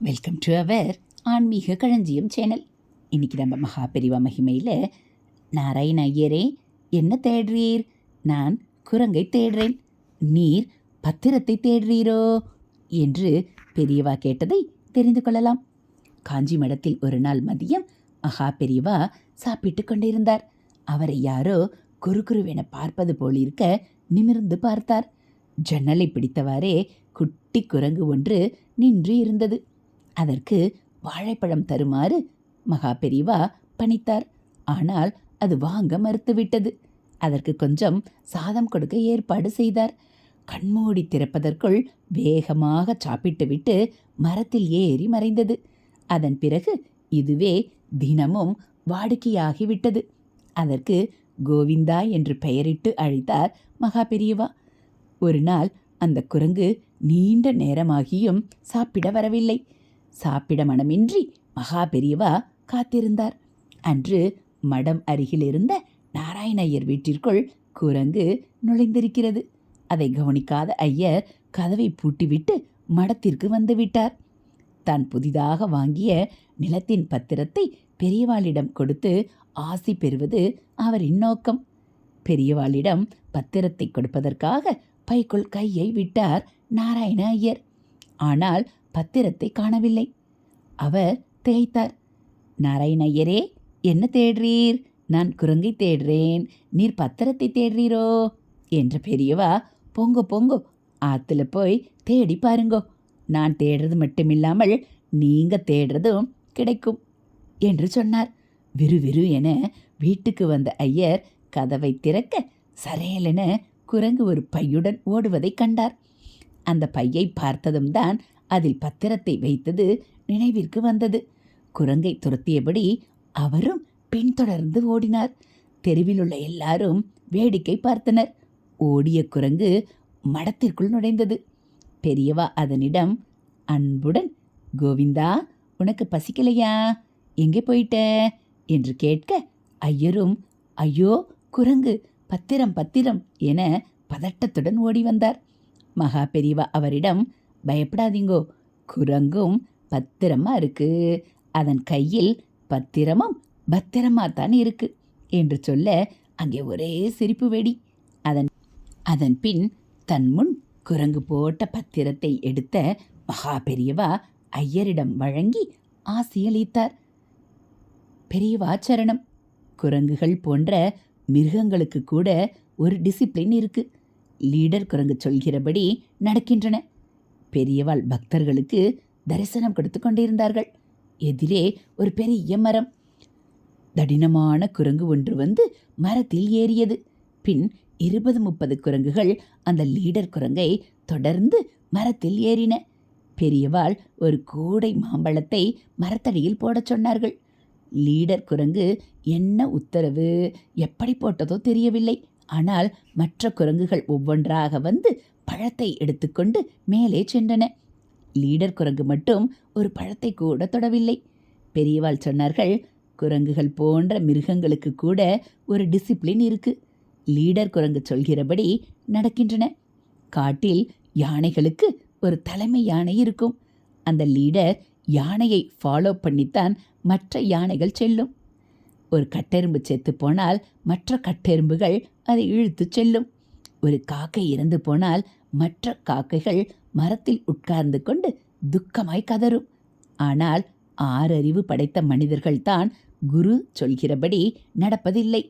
Welcome to our ஆன்மீக களஞ்சியம் channel இன்னைக்கு நம்ம மகாபெரிவா மகிமையில் நாராயண ஐயரே என்ன தேடுறீர்? நான் குரங்கை தேடுறேன். நீர் பத்திரத்தை தேடுறீரோ? என்று பெரியவா கேட்டதை தெரிந்து கொள்ளலாம். காஞ்சி மடத்தில் ஒரு நாள் மதியம் மகா பெரியவா சாப்பிட்டு கொண்டிருந்தார். அவரை யாரோ குறுகுருவென பார்ப்பது போலிருக்க நிமிர்ந்து பார்த்தார். ஜன்னலை பிடித்தவாறே குட்டி குரங்கு ஒன்று நின்று இருந்தது. அதற்கு வாழைப்பழம் தருமாறு மகா பெரியவா பணித்தார். ஆனால் அது வாங்க மறுத்துவிட்டது. அதற்கு கொஞ்சம் சாதம் கொடுக்க ஏற்பாடு செய்தார். கண்மூடி திறப்பதற்குள் வேகமாக சாப்பிட்டுவிட்டு மரத்தில் ஏறி மறைந்தது. அதன் பிறகு இதுவே தினமும் வாடிக்கையாகிவிட்டது. அதற்கு கோவிந்தா என்று பெயரிட்டு அழைத்தார் மகா பெரியவா ஒரு நாள் அந்த குரங்கு நீண்ட நேரமாகியும் சாப்பிட வரவில்லை. சாப்பிட மனமின்றி மகா பெரியவா காத்திருந்தார். அன்று மடம் அருகில் இருந்த நாராயண ஐயர் வீட்டிற்குள் குரங்கு நுழைந்திருக்கிறது. அதை கவனிக்காத ஐயர் கதவை பூட்டிவிட்டு மடத்திற்கு வந்துவிட்டார் தான் புதிதாக வாங்கிய நிலத்தின் பத்திரத்தை பெரியவாளிடம் கொடுத்து ஆசி பெறுவது அவரின் நோக்கம். பெரியவாளிடம் பத்திரத்தை கொடுப்பதற்காக பைக்குள் கையை விட்டார் நாராயண ஐயர் ஆனால் பத்திரத்தை காணவில்லை. அவர் திகைத்தார். நாராயண ஐயரே என்ன தேடுறீர்? நான் குரங்கை தேடுறேன். நீர் பத்திரத்தை தேடுறீரோ? என்ற பெரியவா பொங்கோ பொங்கோ ஆற்றுல போய் தேடி பாருங்கோ. நான் தேடுறது மட்டுமில்லாமல் நீங்க தேடுறதும் கிடைக்கும் என்று சொன்னார். விறுவிறு என வீட்டுக்கு வந்த ஐயர் கதவை திறக்க சரேலென குரங்கு ஒரு பையுடன் ஓடுவதைக் கண்டார். அந்த பையை பார்த்ததும் தான் அதில் பத்திரத்தை வைத்தது நினைவிற்கு வந்தது. குரங்கை துரத்தியபடி அவரும் பின்தொடர்ந்து ஓடினார். தெருவில் உள்ள எல்லாரும் வேடிக்கை பார்த்தனர். ஓடிய குரங்கு மடத்திற்குள் நுழைந்தது. பெரியவா அதனிடம் அன்புடன் கோவிந்தா உனக்கு பசிக்கலையா? எங்கே போயிட்ட? என்று கேட்க ஐயரும் ஐயோ குரங்கு பத்திரம் பத்திரம் என பதட்டத்துடன் ஓடி வந்தார். மகா பெரியவா அவரிடம் பயப்படாதீங்கோ. குரங்கும் பத்திரமா இருக்கு. அதன் கையில் பத்திரமும் பத்திரமா தான் இருக்கு என்று சொல்ல அங்கே ஒரே சிரிப்பு வெடி. அதன் அதன் பின் தன் முன் குரங்கு போட்ட பத்திரத்தை எடுத்த மகா பெரியவா ஐயரிடம் வழங்கி ஆசியளித்தார் பெரியவா சரணம். குரங்குகள் போன்ற மிருகங்களுக்கு கூட ஒரு டிசிப்ளின் இருக்கு. லீடர் குரங்கு சொல்கிறபடி நடக்கின்றன. பெரியவாள் பக்தர்களுக்கு தரிசனம் கொடுத்து கொண்டிருந்தார்கள். எதிரே ஒரு பெரிய மரம். தடினமான குரங்கு ஒன்று வந்து மரத்தில் ஏறியது. பின் இருபது முப்பது குரங்குகள் அந்த லீடர் குரங்கை தொடர்ந்து மரத்தில் ஏறின. பெரியவாள் ஒரு கூடை மாம்பழத்தை மரத்தடியில் போடச் சொன்னார்கள். லீடர் குரங்கு என்ன உத்தரவு எப்படி போட்டதோ தெரியவில்லை. ஆனால் மற்ற குரங்குகள் ஒவ்வொன்றாக வந்து பழத்தை எடுத்துக்கொண்டு மேலே சென்றன. லீடர் குரங்கு மட்டும் ஒரு பழத்தை கூட தொடவில்லை. பெரியவாள் சொன்னார்கள் குரங்குகள் போன்ற மிருகங்களுக்கு கூட ஒரு டிசிப்ளின் இருக்கு. லீடர் குரங்கு சொல்கிறபடி நடக்கின்றன. காட்டில் யானைகளுக்கு ஒரு தலைமை யானை இருக்கும். அந்த லீடர் யானையை ஃபாலோ பண்ணித்தான் மற்ற யானைகள் செல்லும். ஒரு கட்டெரும்பு செத்து போனால் மற்ற கட்டெரும்புகள் அதை இழுத்துச் செல்லும். ஒரு காக்கை இறந்து போனால் மற்ற காக்கைகள் மரத்தில் உட்கார்ந்து கொண்டு துக்கமாய் கதரும் ஆனால் ஆறறிவு படைத்த மனிதர்கள்தான் குரு சொல்கிறபடி நடப்பதில்லை.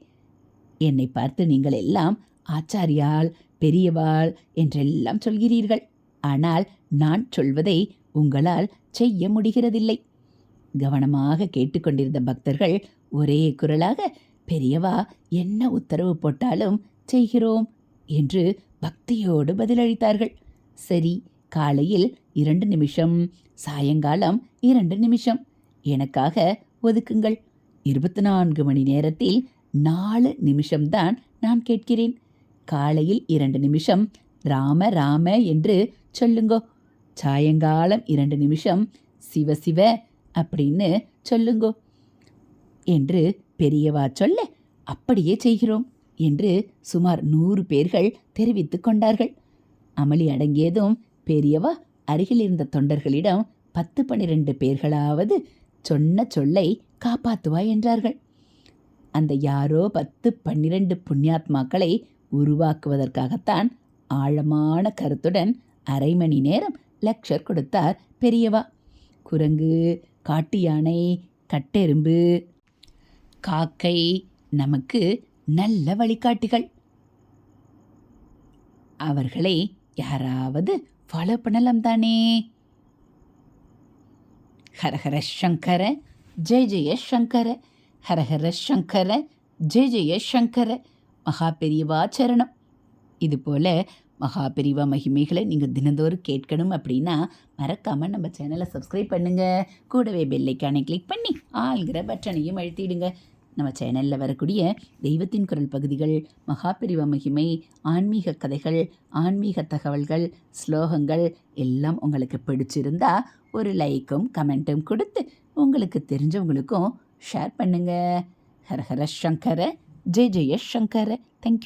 என்னை பார்த்து நீங்கள் எல்லாம் ஆச்சாரியால் பெரியவாள் என்றெல்லாம் சொல்கிறீர்கள். ஆனால் நான் சொல்வதை உங்களால் செய்ய முடிகிறதில்லை. கவனமாக கேட்டுக்கொண்டிருந்த பக்தர்கள் ஒரே குரலாக பெரியவா என்ன உத்தரவு போட்டாலும் செய்கிறோம். என்று பக்தியோடு பதிலளித்தார்கள். சரி காலையில் இரண்டு நிமிஷம் சாயங்காலம் இரண்டு நிமிஷம். எனக்காக ஒதுக்குங்கள். இருபத்தி நான்கு மணி நேரத்தில் நாலு நிமிஷம்தான் நான் கேட்கிறேன். காலையில் இரண்டு நிமிஷம் ராம ராம என்று சொல்லுங்கோ. சாயங்காலம் இரண்டு நிமிஷம் சிவ சிவ அப்படின்னு சொல்லுங்கோ. என்று பெரியவா சொல்ல அப்படியே செய்கிறோம். என்று சுமார் நூறு பேர்கள் தெரிவித்துக் கொண்டார்கள். அமளி அடங்கியதும் பெரியவா அருகில் இருந்த தொண்டர்களிடம் பத்து பன்னிரெண்டு பேர்களாவது சொன்ன சொல்லை காப்பாற்றுவாய் என்றார்கள். அந்த யாரோ பத்து பன்னிரண்டு புண்ணியாத்மாக்களை உருவாக்குவதற்காகத்தான் ஆழமான கருத்துடன் அரை மணி நேரம் லெக்சர் கொடுத்தார் பெரியவா. குரங்கு காட்டு யானை கட்டெரும்பு காக்கை நமக்கு நல்ல வழிகாட்டிகள். அவர்களை யாராவது ஃபாலோ பண்ணலாம் தானே. ஹரஹர சங்கர ஜெய ஜெய சங்கர ஹரஹர சங்கர ஜெய ஜெய சங்கர மகா பெரியவா சரணம். இதுபோல் மகா பெரியவா மகிமைகளை நீங்கள் தினந்தோறும் கேட்கணும் அப்படின்னா மறக்காமல் நம்ம சேனலை சப்ஸ்கிரைப் பண்ணுங்கள் கூடவே பெல்லைக்கானை கிளிக் பண்ணி ஆள்கிற பட்டனையும் அழுத்திடுங்க. நம்ம சேனலில் வரக்கூடிய தெய்வத்தின் குரல் பகுதிகள் மகாபிரிவ மகிமை ஆன்மீக கதைகள் ஆன்மீக தகவல்கள் ஸ்லோகங்கள் எல்லாம் உங்களுக்கு பிடிச்சிருந்தா ஒரு லைக்கும் கமெண்ட்டும் கொடுத்து உங்களுக்கு தெரிஞ்சவங்களுக்கும் ஷேர் பண்ணுங்க. ஹர ஹர சங்கர ஜெய ஜெய சங்கர. தேங்க்யூ